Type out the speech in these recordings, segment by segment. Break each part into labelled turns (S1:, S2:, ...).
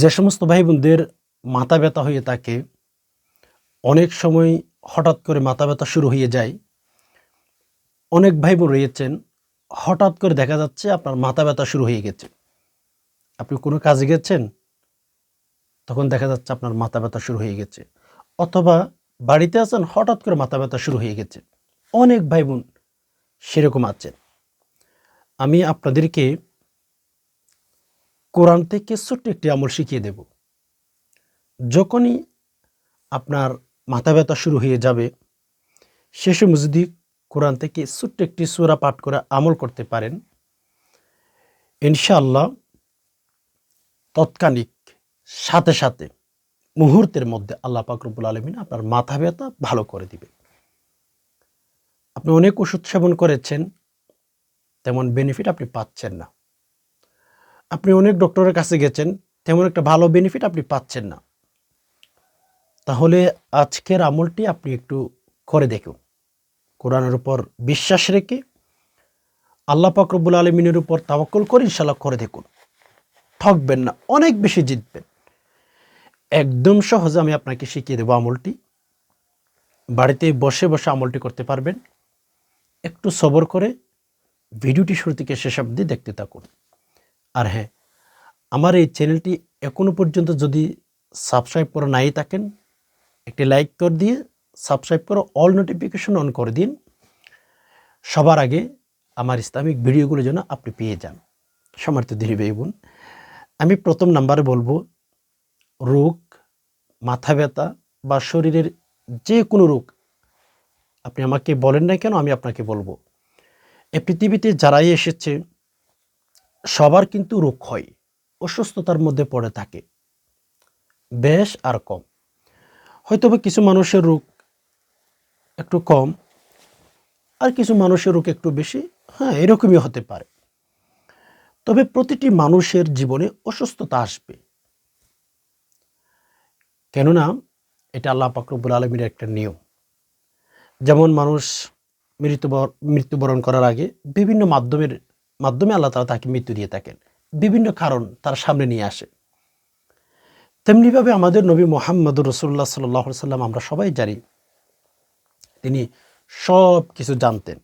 S1: যে সমস্ত ভাই বোনদের মাথা ব্যথা হয়ে থাকে, অনেক সময় হঠাৎ করে মাথা ব্যথা শুরু হয়ে যায়। অনেক ভাই বোন রয়েছেন, হঠাৎ করে দেখা যাচ্ছে আপনার মাথা ব্যথা শুরু হয়ে গেছে। আপনি কোনো কাজে গেছেন? তখন দেখা যাচ্ছে আপনার মাথা ব্যথা শুরু হয়ে গেছে। অথবা বাড়িতে আছেন, হঠাৎ করে মাথা ব্যথা শুরু হয়ে গেছে। অনেক ভাই বোন সেরকম আছেন। আমি আপনাদেরকে কোরআন থেকে ছোট্ট একটি আমল শিখিয়ে দেব। যখনই আপনার মাথা ব্যথা শুরু হয়ে যাবে, সে সময় যদি কোরআন থেকে ছোট্ট একটি সুরা পাঠ করে আমল করতে পারেন, ইনশাআল্লাহ তৎক্ষণিক সাথে সাথে মুহূর্তের মধ্যে আল্লাহ পাকরবুল আলমিন আপনার মাথা ব্যথা ভালো করে দিবে। আপনি অনেক ওষুধ সেবন করেছেন, তেমন বেনিফিট আপনি পাচ্ছেন না। আপনি অনেক ডক্টরের কাছে গেছেন, তেমন একটা ভালো বেনিফিট আপনি পাচ্ছেন না। তাহলে আজকের আমলটি আপনি একটু করে দেখুন। কোরআনের উপর বিশ্বাস রেখে আল্লাহ পাকরবুল আলমিনের উপর তাওয়াক্কল করে ইনশাল্লাহ করে দেখুন। ঠকবেন না, অনেক বেশি জিতবেন। একদম সহজে আমি আপনাকে শিখিয়ে দেবো আমলটি। বাড়িতে বসে বসে আমলটি করতে পারবেন। একটু সবর করে ভিডিওটি শুরু থেকে শেষ অবধি দেখতে থাকুন। আর হ্যাঁ আমার এই চ্যানেলটি এখনও পর্যন্ত যদি সাবস্ক্রাইব করে নাই থাকেন, একটি লাইক করে দিয়ে সাবস্ক্রাইব করে অল নোটিফিকেশন অন করে দিন। সবার আগে আমার ইসলামিক ভিডিওগুলো যেন আপনি পেয়ে যান। সমর্থ ধীরে ভাই বোন আমি প্রথম নাম্বারে বলব, রোগ, মাথা ব্যথা বা শরীরের যে কোনো রোগ, আপনি আমাকে বলেন না কেন, আমি আপনাকে বলব। এই পৃথিবীতে যারাই এসেছে সবার কিন্তু রোগ হয় অসুস্থতার মধ্যে পড়ে থাকে। বেশ আর কম। হয়তো বা কিছু মানুষের রোগ একটু কম, আর কিছু মানুষের রোগ একটু বেশি হ্যাঁ এরকমই হতে পারে। তবে প্রতিটি মানুষের জীবনে অসুস্থতা আসবে। কেননা, এটা আল্লাহ পাকরবুল আলমীর একটা নিয়ম। যেমন মানুষ মৃত্যুবর- মৃত্যুবরণ করার আগে বিভিন্ন মাধ্যমের মাধ্যমে আল্লাহ তালা তাকে মৃত্যু দিয়ে থাকেন। বিভিন্ন কারণ তার সামনে নিয়ে আসে। তেমনিভাবে আমাদের নবী মোহাম্মদুর রসুল্লাহ সাল্লাহ সাল্লাম আমরা সবাই জানি, তিনি সব কিছু জানতেন।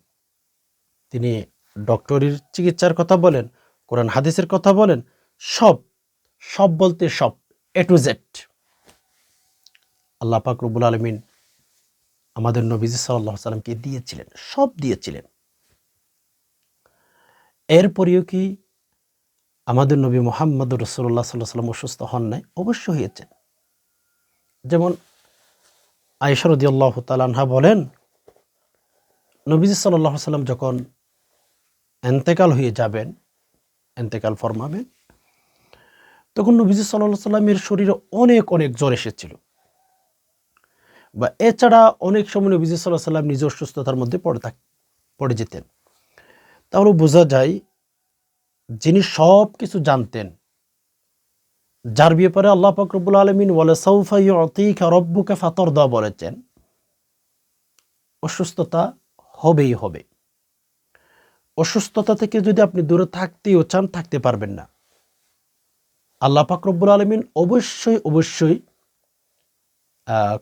S1: তিনি ডক্টরের চিকিৎসার কথা বলেন, কোরআন হাদিসের কথা বলেন, সব সব বলতে সব এ টু জেড আল্লাহ পাক রব্বুল আলমিন আমাদের নবীজি সাল্লাহ সাল্লামকে দিয়েছিলেন, সব দিয়েছিলেন। এরপরেও কি আমাদের নবী মোহাম্মদ রসুল্লাহ সাল্লাহ সাল্লাম অসুস্থ হন নাই? অবশ্য হয়েছেন যেমন আয়সরদি আল্লাহ তালানহা বলেন, নবীজি সাল্লাহ সাল্লাম যখন এন্তেকাল হয়ে যাবেন, এন্তেকাল ফরমাবেন, তখন নবীজি সাল্লাহ সাল্লামের শরীরে অনেক অনেক জ্বর এসেছিল। বা এছাড়া অনেক সময় নবীজি সাল্লাহ সাল্লাম নিজ অসুস্থতার মধ্যে পড়ে থাক, পড়ে যেতেন। তাহলে বোঝা যায় যিনি সব কিছু জানতেন। যার ব্যাপারে আল্লাহ ফকরবুল আলমিন বলে সৌফাই অতিক রব্বুকে ফাতর দেওয়া বলেছেন, অসুস্থতা হবেই হবে। অসুস্থতা থেকে যদি আপনি দূরে থাকতেও চান, থাকতে পারবেন না। আল্লাহ ফাকরবুল আলমিন অবশ্যই অবশ্যই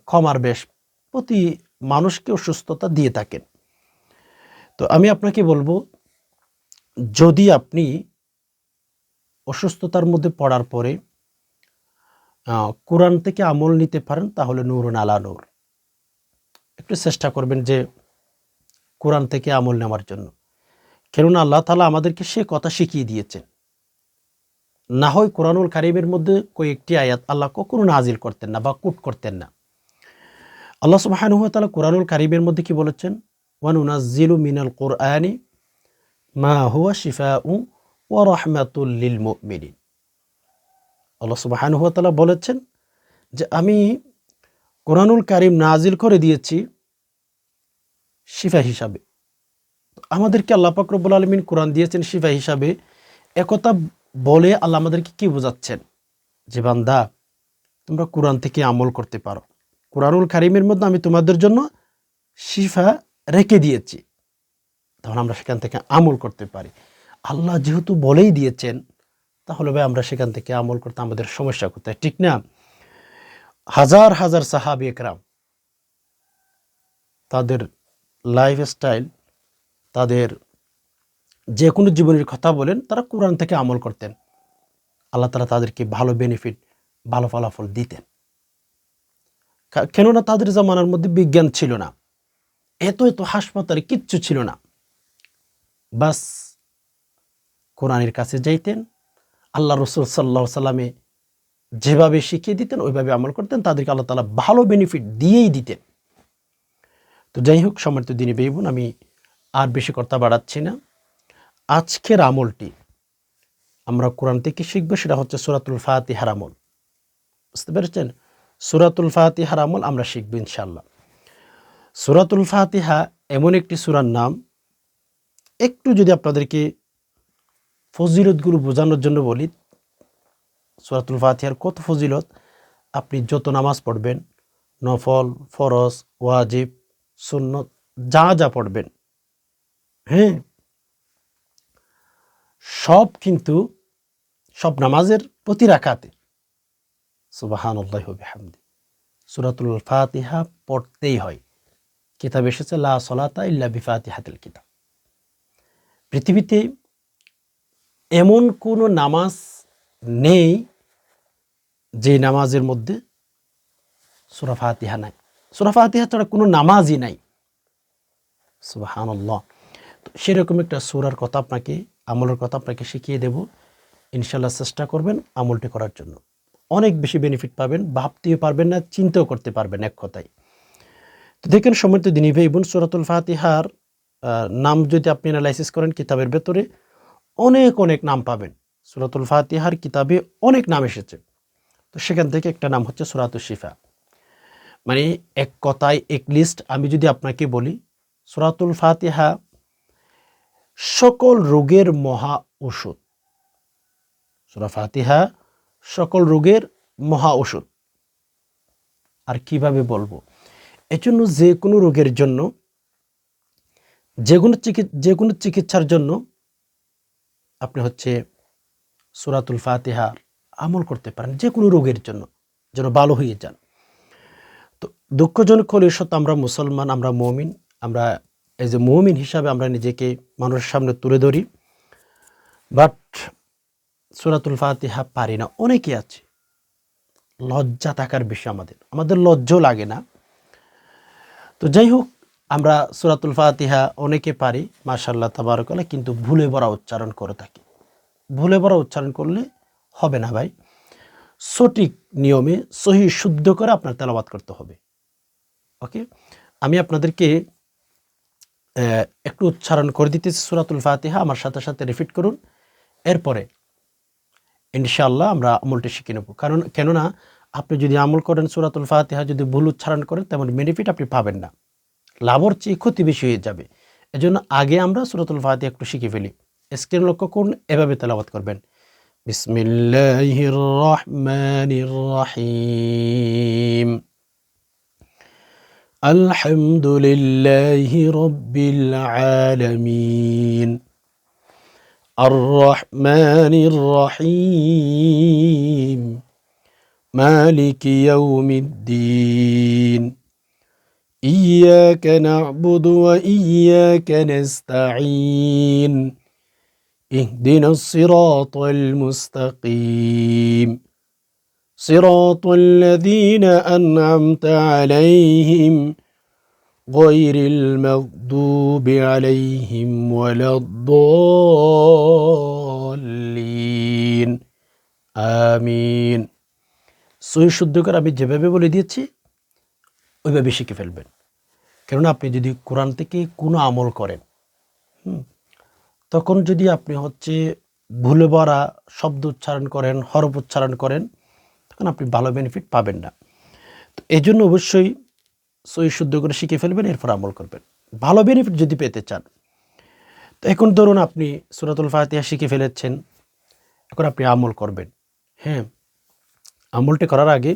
S1: ক্ষমার বেশ প্রতি মানুষকে অসুস্থতা দিয়ে থাকেন। তো আমি আপনাকে বলব যদি আপনি অসুস্থতার মধ্যে পড়ার পরে কোরআন থেকে আমল নিতে পারেন, তাহলে নূরুন আলা নূর। একটু চেষ্টা করবেন যে কোরআন থেকে আমল নেওয়ার জন্য। কেননা আল্লাহ তালা আমাদেরকে সে কথা শিখিয়ে দিয়েছেন। না হয় কোরআনুল কারিমের মধ্যে কয়েকটি আয়াত আল্লাহ কখনো নাজিল করতেন না বা কুট করতেন না। আল্লাহ সুবাহানুহ তালা কোরআনুল কারিমের মধ্যে কি বলেছেন? ওয়ানুনাজিলু মিনাল কোরআনি মা হুয়া শিফা উ ও রহমাতুল্লিল মুমিনিন। আল্লাহ সুবাহানুহ তালা বলেছেন যে আমি কোরআনুল কারিম নাজিল করে দিয়েছি শিফা হিসাবে। আমাদেরকে আল্লাহ পাকরবুল আলমিন কোরআন দিয়েছেন শিফা হিসাবে। একথা বলে আল্লাহ আমাদেরকে কি বোঝাচ্ছেন? যে বান্দা, তোমরা কোরআন থেকে আমল করতে পারো। কোরআনুল কারিমের মধ্যে আমি তোমাদের জন্য শিফা রেখে দিয়েছি। তখন আমরা সেখান থেকে আমল করতে পারি। আল্লাহ যেহেতু বলেই দিয়েছেন, তাহলে ভাই আমরা সেখান থেকে আমল করতে আমাদের সমস্যা কোথায়? ঠিক না? হাজার হাজার সাহাবি একরাম, তাদের লাইফ স্টাইল তাদের যে কোনো জীবনের কথা বলেন, তারা কোরআন থেকে আমল করতেন। আল্লাহ তালা তাদেরকে ভালো বেনিফিট ভালো ফলাফল দিতেন। কেননা তাদের জামানার মধ্যে বিজ্ঞান ছিল না। এত এত হাসপাতালে কিচ্ছু ছিল না। বাস কোরআনের কাছে যাইতেন, আল্লাহ রসুল সাল্লাহ সাল্লামে যেভাবে শিখিয়ে দিতেন, ওইভাবে আমল করতেন, তাদেরকে আল্লাহ তালা ভালো বেনিফিট দিয়েই দিতেন। তো যাই হোক সমর্থ দিনে বেইবুন আমি আর বেশি কর্তা বাড়াচ্ছি না। আজকের আমলটি আমরা কোরআন থেকে শিখব, সেটা হচ্ছে সুরাতুল ফাতিহার আমল। বুঝতে পেরেছেন? সুরাতুল ফাতিহার আমল আমরা শিখব ইনশাল্লাহ সুরাতুল ফাতিহা এমন একটি সুরার নাম একটু যদি আপনাদেরকে ফজিলতগুলো বোঝানোর জন্য বলি, সুরাতুল ফাতিহার কত ফজিলত? আপনি যত নামাজ পড়বেন, নফল, ফরজ, ওয়াজিব, সুন্নত, যা যা পড়বেন হ্যাঁ? সব কিন্তু, সব নামাজের প্রতি রাখাতে সুবাহান সুরাতুল ফাতিহা পড়তেই হয়। কিতাব এসেছে, লা সলাতা ইল্লা বিফাতিহাতিল কিতাব। পৃথিবীতে এমন কোনো নামাজ নেই যে নামাজের মধ্যে সুরা ফাতিহা নাই। সুরা ফাতিহা ছাড়া কোনো নামাজই নাই। সুবাহানল্লাহ। তো সেরকম একটা সুরার কথা আপনাকে, আমলের কথা আপনাকে শিখিয়ে দেব। ইনশাল্লাহ চেষ্টা করবেন আমলটি করার জন্য। অনেক বেশি বেনিফিট পাবেন, ভাবতেও পারবেন না, চিন্তাও করতে পারবেন এক কথায়। তো দেখেন সমর্থ দিনী ভাই বোন, সুরাতুল ফাতিহার নাম যদি আপনি অ্যানালাইসিস করেন, কিতাবের ভেতরে অনেক অনেক নাম পাবেন। সুরাতুল ফাতিহার কিতাবে অনেক নাম এসেছে। তো সেখান থেকে একটা নাম হচ্ছে সুরাতুল শিফা। মানে এক কথায়, এক লিস্ট আমি যদি আপনাকে বলি, সুরাতুল ফাতিহা সকল রোগের মহা ওষুধ। সুরা ফাতিহা সকল রোগের মহা ওষুধ। আর কীভাবে বলব? এজন্য যে কোনো রোগের জন্য যে কোনো যে কোনো চিকিৎসার জন্য আপনি হচ্ছে সুরাতুল ফাতিহার আমল করতে পারেন, যে কোনো রোগের জন্য, যেন ভালো হয়ে যান। তো দুঃখজনক হলে সত্য আমরা মুসলমান, আমরা মমিন, আমরা এই যে মমিন হিসাবে আমরা নিজেকে মানুষের সামনে তুলে ধরি, বাট সুরাতুল ফাতিহা পারি না। অনেকে আছে, লজ্জা থাকার বিষয় আমাদের আমাদের লজ্জাও লাগে না। তো যাই হোক আমরা সুরাতুল ফাতিহা অনেকে পারি মাশাল্লাহ তাবারকাল্লাহ, কিন্তু ভুলে ভরা উচ্চারণ করে থাকি। ভুলে ভরা উচ্চারণ করলে হবে না ভাই। সঠিক নিয়মে সহি শুদ্ধ করে আপনার তেলাবাদ করতে হবে। ওকে? আমি আপনাদেরকে একটু উচ্চারণ করে দিতেছি সুরাতুল ফাতিহা, আমার সাথে সাথে রিপিট করুন। এরপরে, ইনশাআল্লাহ আমরা আমলটি শিখে নেব। কারণ, কেননা, আপনি যদি আমল করেন সুরাতুল ফাতিহা, যদি ভুল উচ্চারণ করেন, তেমন বেনিফিট আপনি পাবেন না। লাভর চেয়ে ক্ষতি বেশি হয়ে যাবে এজন্য আগে আমরা সুরাতুল ফাতিহা একটু শিখে ফেলি স্ক্রিন লক্ষ্য করুন এভাবে তেলাবাত করবেন বিসমিল্লাহির রহমানির রহিম الحمد لله رب العالمين الرحمن الرحيم مالك يوم الدين إياك نعبد وإياك نستعين اهدنا الصراط المستقيم صراط الذين أنعمت عليهم غير المغضوب عليهم ولا الضالين আমিন সই শুদ্ধ করে আমি যেভাবে বলে দিয়েছি ওইভাবে শিখে ফেলবেন। কেননা আপনি যদি কোরআন থেকে কোনো আমল করেন তখন যদি আপনি হচ্ছে ভুলে ভরা শব্দ উচ্চারণ করেন, হরফ উচ্চারণ করেন, তখন আপনি ভালো বেনিফিট পাবেন না। তো এই জন্য অবশ্যই সই শুদ্ধ করে শিখে ফেলবেন, এরপর আমল করবেন। ভালো বেনিফিট যদি পেতে চান, তো এখন ধরুন আপনি সুরাতুল ফাতিহা শিখে ফেলেছেন, এখন আপনি আমল করবেন। হ্যাঁ আমলটি করার আগে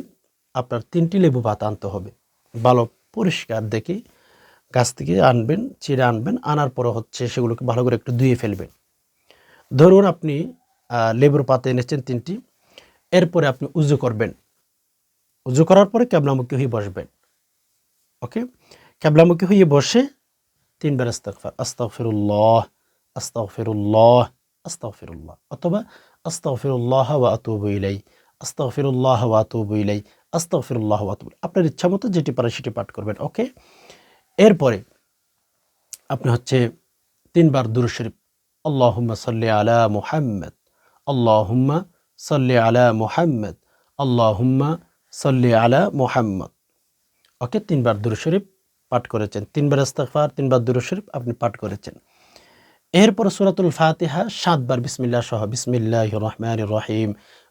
S1: আপনার তিনটি লেবু পাতা আনতে হবে। ভালো পরিষ্কার দেখে গাছ থেকে আনবেন, চিড়ে আনবেন, আনার পরে হচ্ছে সেগুলোকে ভালো করে একটু ধুয়ে ফেলবেন। ধরুন আপনি লেবুর পাতা এনেছেন তিনটি, এরপরে আপনি উজু করবেন। উজু করার পরে ক্যাবলামুখী হয়ে বসবেন। ওকে? ক্যাবলামুখী হয়ে বসে তিনবার আস্তাগফার, আস্তাগফিরুল্লাহ আস্তাগফিরুল্লাহ আস্তাগফিরুল্লাহ, অথবা আস্তাগফিরুল্লাহ ওয়া আতুবু ইলাই আস্তাগফিরুল্লাহ ওয়া আতুবু ইলাই আস্তাগফিরুল্লাহ ওয়া আপনার ইচ্ছা মতো যেটি পারে সেটি পাঠ করবেন, ওকে? এরপরে আপনি হচ্ছে তিনবার দুরূদ শরীফ, আল্লাহুম্মা সাল্লি আলা মুহাম্মদ, আল্লাহুম্মা সাল্লি আলা মুহাম্মদ, আল্লাহুম্মা সাল্লি আলা মুহাম্মদ। ওকে, তিনবার দুরূদ শরীফ পাঠ করেছেন, তিনবার ইস্তেগফার তিনবার দুরূদ শরীফ আপনি পাঠ করেছেন। এরপর সূরাতুল ফাতিহা সাতবার বিসমিল্লাহ সহ, বিসমিল্লাহির রহমানির রহিম।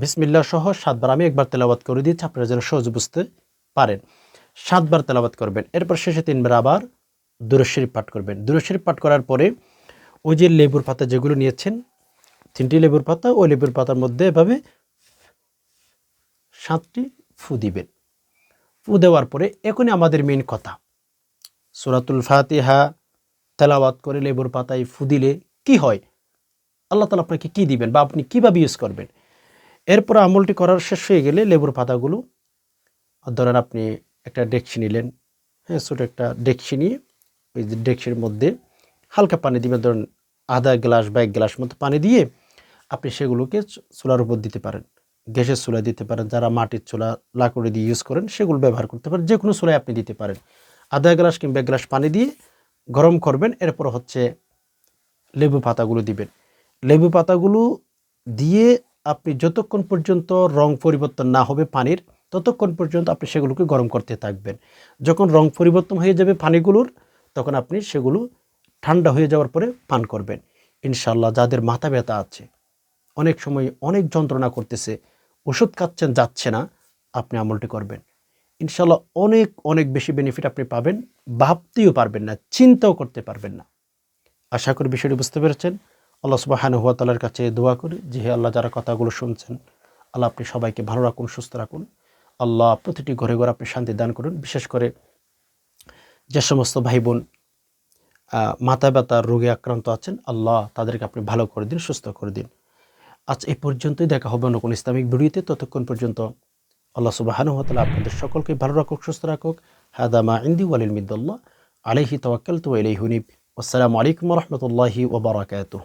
S1: বিসমিল্লাহ সহ সাতবার, আমি একবার তেলাবাত করে দিচ্ছি আপনারা যেন সহজ বুঝতে পারেন। সাতবার তেলাবাত করবেন, এরপর শেষে তিনবার আবার দুরশরীফ পাঠ করবেন। দুরশরীফ পাঠ করার পরে ওই যে লেবুর পাতা যেগুলো নিয়েছেন, তিনটি লেবুর পাতা, ওই লেবুর পাতার মধ্যে এভাবে সাতটি ফু দিবেন। ফু দেওয়ার পরে এখনই আমাদের মেন কথা, সুরাতুল ফাতিহা তেলাওয়াত করে লেবুর পাতায় ফু দিলে কি হয়? আল্লাহ তালা আপনাকে কি দিবেন বা আপনি কীভাবে ইউজ করবেন? এরপর আমলটি করার শেষ হয়ে গেলে লেবুর পাতাগুলো ধরেন আপনি একটা ডেকসি নিলেন হ্যাঁ ছোটো একটা ডেকসি নিয়ে, ওই যে ডেকসির মধ্যে হালকা পানি দিবেন ধরুন আধা গ্লাস বা এক গ্লাস মতো পানি দিয়ে আপনি সেগুলোকে চুলার উপর দিতে পারেন। গ্যাসের চুলা দিতে পারেন, যারা মাটির চুলা লাকড়ি দিয়ে ইউজ করেন, সেগুলো ব্যবহার করতে পারেন, যে কোনো চুলায় আপনি দিতে পারেন। আধা গ্লাস কিংবা এক গ্লাস পানি দিয়ে গরম করবেন, এরপর হচ্ছে লেবু পাতাগুলো দিবেন। লেবু পাতাগুলো দিয়ে আপনি যতক্ষণ পর্যন্ত রং পরিবর্তন না হবে পানির, ততক্ষণ পর্যন্ত আপনি সেগুলোকে গরম করতে থাকবেন। যখন রং পরিবর্তন হয়ে যাবে পানিগুলোর, তখন আপনি সেগুলো ঠান্ডা হয়ে যাওয়ার পরে পান করবেন। ইনশাল্লাহ যাদের মাথা ব্যথা আছে, অনেক সময় অনেক যন্ত্রণা করতেছে, ওষুধ খাচ্ছেন, যাচ্ছে না, আপনি আমলটি করবেন। ইনশাল্লাহ অনেক অনেক বেশি বেনিফিট আপনি পাবেন, ভাবতেও পারবেন না, চিন্তাও করতে পারবেন না। আশা করি বিষয়টি বুঝতে পেরেছেন। আল্লাহ সুবাহান হুয়া তালার কাছে দোয়া করি যে হে আল্লাহ, যারা কথাগুলো শুনছেন, আল্লাহ আপনি সবাইকে ভালো রাখুন, সুস্থ রাখুন। আল্লাহ প্রতিটি ঘরে ঘরে আপনি শান্তি দান করুন। বিশেষ করে যে সমস্ত ভাই বোন মাথা ব্যথার রোগে আক্রান্ত আছেন, আল্লাহ তাদেরকে আপনি ভালো করে দিন, সুস্থ করে দিন। আজ এই পর্যন্তই দেখা হবে অন্য ইসলামিক ভিডিওতে। ততক্ষণ পর্যন্ত আল্লাহ সুবাহানু তালা আপনাদের সকলকে ভালো রাখুক, সুস্থ রাখুক। হাদামা ইন্দি ওয়ালিল মিদ্দাল্লাহ আলাইহি তওয়াক্কাল তো ইলাইহি হুনিব আসসালামু আলাইকুম রহমতুল্লাহি ওবরাকাতুহ